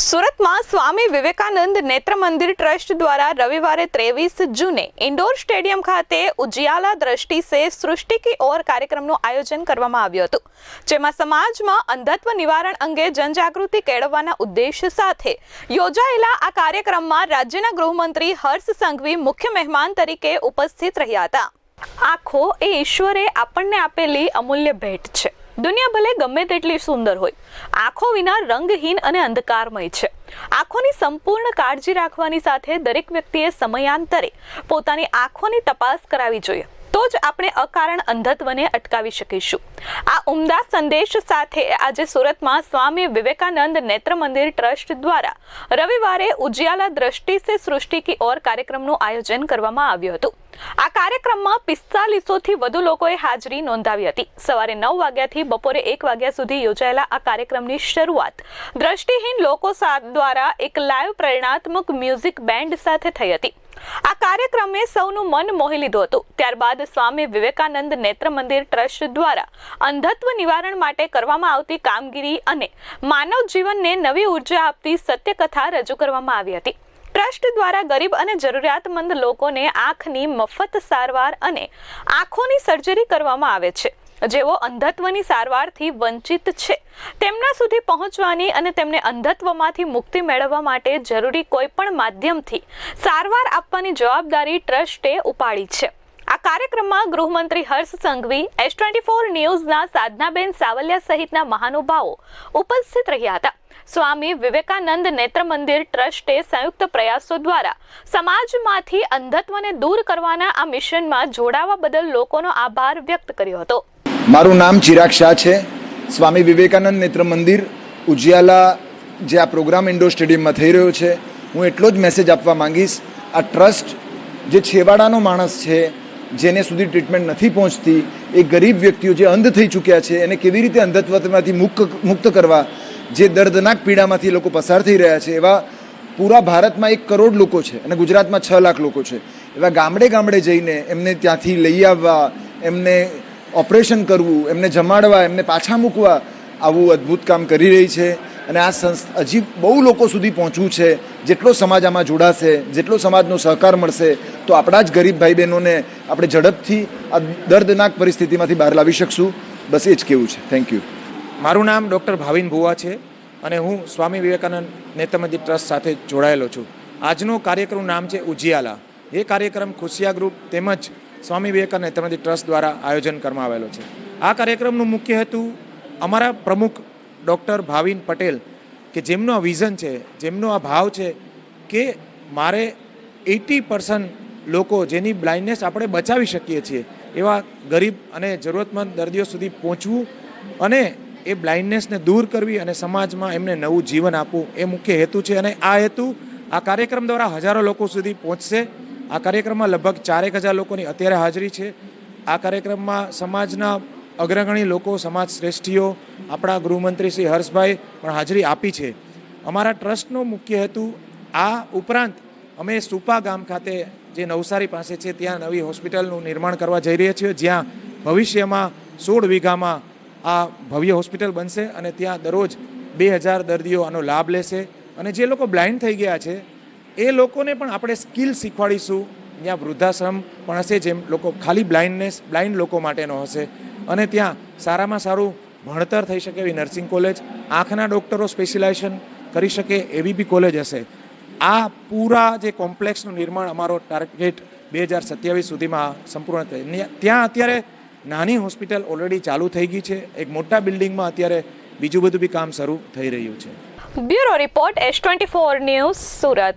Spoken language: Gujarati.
સુરતમાં સ્વામી વિવેકાનંદ નેત્ર મંદિર ટ્રસ્ટ દ્વારા રવિવારે ત્રેવીસ જૂને ઇન્ડોર સ્ટેડિયમ ખાતે ઉજિયાલા દ્રષ્ટિ સે સૃષ્ટિ કી ઓર કાર્યક્રમનું આયોજન કરવામાં આવ્યું હતું, જેમાં સમાજમાં અંધત્વ નિવારણ અંગે જનજાગૃતિ કેળવવાના ઉદ્દેશ સાથે યોજાયેલા આ કાર્યક્રમમાં રાજ્યના ગૃહમંત્રી હર્ષ સંઘવી મુખ્ય મહેમાન તરીકે ઉપસ્થિત રહ્યા હતા. આખો એ ઈશ્વરે આપણને આપેલી અમૂલ્ય ભેટ છે. દુનિયા ભલે ગમે તેટલી સુંદર હોય, આંખો વિના રંગહીન અને અંધકારમય છે. આંખોની સંપૂર્ણ કાળજી રાખવાની સાથે દરેક વ્યક્તિએ સમયાંતરે પોતાની આંખોની તપાસ કરાવી જોઈએ. તો જ આપણે અકારણ અંધત્વને અટકાવી શકીશું. આ ઉમદા સંદેશ સાથે આજે સુરતમાં સ્વામી વિવેકાનંદ નેત્ર મંદિર ટ્રસ્ટ દ્વારા રવિવારે ઉજિયાલા દ્રષ્ટિ સે સૃષ્ટિ કી ઓર કાર્યક્રમનું આયોજન કરવામાં આવ્યું હતું. આ કાર્યક્રમમાં પિસ્તાલીસોથી વધુ લોકોએ હાજરી નોંધાવી હતી. સવારે નવ વાગ્યાથી બપોરે એક વાગ્યા સુધી યોજાયેલા આ કાર્યક્રમની શરૂઆત દ્રષ્ટિહીન લોકો દ્વારા એક લાઈવ પ્રેરણાત્મક મ્યુઝિક બેન્ડ સાથે થઈ હતી. આ કાર્યક્રમે સૌનું મન મોહી લીધું હતું. ત્યારબાદ સ્વામી વિવેકાનંદ નેત્ર મંદિર ટ્રસ્ટ દ્વારા અંધત્વ નિવારણ માટે કરવામાં આવતી કામગીરી અને માનવ જીવનને નવી ઊર્જા આપતી સત્યકથા રજૂ કરવામાં આવી હતી. ટ્રસ્ટ દ્વારા ગરીબ અને જરૂરિયાતમંદ લોકોને આંખની મફત સારવાર અને આંખોની સર્જરી કરવામાં આવે છે. જેઓ અંધત્વની સારવારથી વંચિત છે. તેમના સુધી પહોંચવાની અને તેમને અંધત્વમાંથી મુક્તિ મેળવવા માટે જરૂરી કોઈપણ માધ્યમથી સારવાર આપવાની જવાબદારી ટ્રસ્ટે ઉપાડી છે. આ કાર્યક્રમમાં ગૃહમંત્રી Harsh Sanghavi, S twenty four ન્યૂઝના Sadhanaben Savaliya સહિતના મહાનુભાવો ઉપસ્થિત રહ્યા હતા. સ્વામી વિવેકાનંદ નેત્ર મંદિર ટ્રસ્ટે સંયુક્ત પ્રયાસો દ્વારા સમાજમાંથી અંધત્વને દૂર કરવાના આ મિશનમાં જોડાવા બદલ લોકોનો આભાર વ્યક્ત કર્યો હતો. મારું નામ ચિરાગ શાહ છે. સ્વામી વિવેકાનંદ નેત્ર મંદિર, ઉજિયાલા, જે આ પ્રોગ્રામ ઇન્ડોર સ્ટેડિયમમાં થઈ રહ્યો છે. હું એટલો જ મેસેજ આપવા માંગીશ, આ ટ્રસ્ટ જે છેવાડાનો માણસ છે, જેને સુધી ટ્રીટમેન્ટ નથી પહોંચતી, એ ગરીબ વ્યક્તિઓ જે અંધ થઈ ચૂક્યા છે, એને કેવી રીતે અંધત્વમાંથી મુક્ત મુક્ત કરવા? જે દર્દનાક પીડામાંથી લોકો પસાર થઈ રહ્યા છે, એવા પૂરા ભારતમાં એક કરોડ લોકો છે અને ગુજરાતમાં છ લાખ લોકો છે. એવા ગામડે ગામડે જઈને એમને ત્યાંથી લઈ આવવા, એમને ઓપરેશન કરવું, એમને જમાડવા, એમને પાછા મૂકવા, આવું અદ્ભુત કામ કરી રહી છે. અને આ સંસ્થા હજી બહુ લોકો સુધી પહોંચવું છે. જેટલો સમાજ આમાં જોડાશે, જેટલો સમાજનો સહકાર મળશે, તો આપણા જ ગરીબ ભાઈ બહેનોને આપણે ઝડપથી આ દર્દનાક પરિસ્થિતિમાંથી બહાર લાવી શકશું. બસ એ જ કેવું છે. થેન્ક યુ મારું નામ ડૉક્ટર ભાવિન ભુવા છે અને હું સ્વામી વિવેકાનંદ નેત્રમંદિર ટ્રસ્ટ સાથે જોડાયેલો છું. આજનો કાર્યક્રમનું નામ છે ઉજિયાલા. એ કાર્યક્રમ ખુશિયા ગ્રુપ તેમજ સ્વામી વિવેકાનંદ નેત્રમંદિર ટ્રસ્ટ દ્વારા આયોજન કરવામાં આવેલો છે. આ કાર્યક્રમનું મુખ્ય હેતુ અમારા પ્રમુખ ડૉક્ટર ભાવિન પટેલ કે જેમનો આ વિઝન છે, જેમનો આ ભાવ છે કે મારે એટી પર્સન્ટ લોકો જેની બ્લાઇન્ડનેસ આપણે બચાવી શકીએ છીએ એવા ગરીબ અને જરૂરતમંદ દર્દીઓ સુધી પહોંચવું અને એ બ્લાઇન્ડનેસને દૂર કરવી અને સમાજમાં એમને નવું જીવન આપવું એ મુખ્ય હેતુ છે અને આ હેતુ આ કાર્યક્રમ દ્વારા હજારો લોકો સુધી પહોંચશે. આ કાર્યક્રમમાં લગભગ ચારેક હજાર લોકોની અત્યારે હાજરી છે. આ કાર્યક્રમમાં સમાજના અગ્રગણી લોકો, સમાજ શ્રેષ્ઠીઓ, આપણા ગૃહમંત્રી શ્રી હર્ષભાઈ પણ હાજરી આપી છે. અમારા ટ્રસ્ટનો મુખ્ય હેતુ આ ઉપરાંત અમે સુપા ગામ ખાતે જે નવસારી પાસે છે, ત્યાં નવી હોસ્પિટલનું નિર્માણ કરવા જઈ રહ્યા છીએ. જ્યાં ભવિષ્યમાં સોળ વીઘામાં આ ભવ્ય હોસ્પિટલ બનશે અને ત્યાં દરરોજ બે હજાર દર્દીઓ આનો લાભ લેશે. અને જે લોકો બ્લાઇન્ડ થઈ ગયા છે એ લોકોને પણ આપણે સ્કિલ શીખવાડીશું. ત્યાં વૃદ્ધાશ્રમ પણ હશે જેમ લોકો ખાલી બ્લાઇન્ડનેસ, બ્લાઇન્ડ લોકો માટેનો હશે. અને ત્યાં સારામાં સારું ભણતર થઈ શકે એવી નર્સિંગ કોલેજ, આંખના ડૉક્ટરો સ્પેશિયલાઇઝેશન કરી શકે એવી બી કોલેજ હશે. આ પૂરા જે કોમ્પ્લેક્સનું નિર્માણ અમારો ટાર્ગેટ બે હજાર સત્યાવીસ સુધીમાં સંપૂર્ણ થાય. ત્યાં અત્યારે નાની હોસ્પિટલ ઓલરેડી ચાલુ થઈ ગઈ છે. એક મોટા બિલ્ડિંગમાં અત્યારે બીજું બધું બી કામ શરૂ થઈ રહ્યું છે. Bureau report S twenty four news Surat.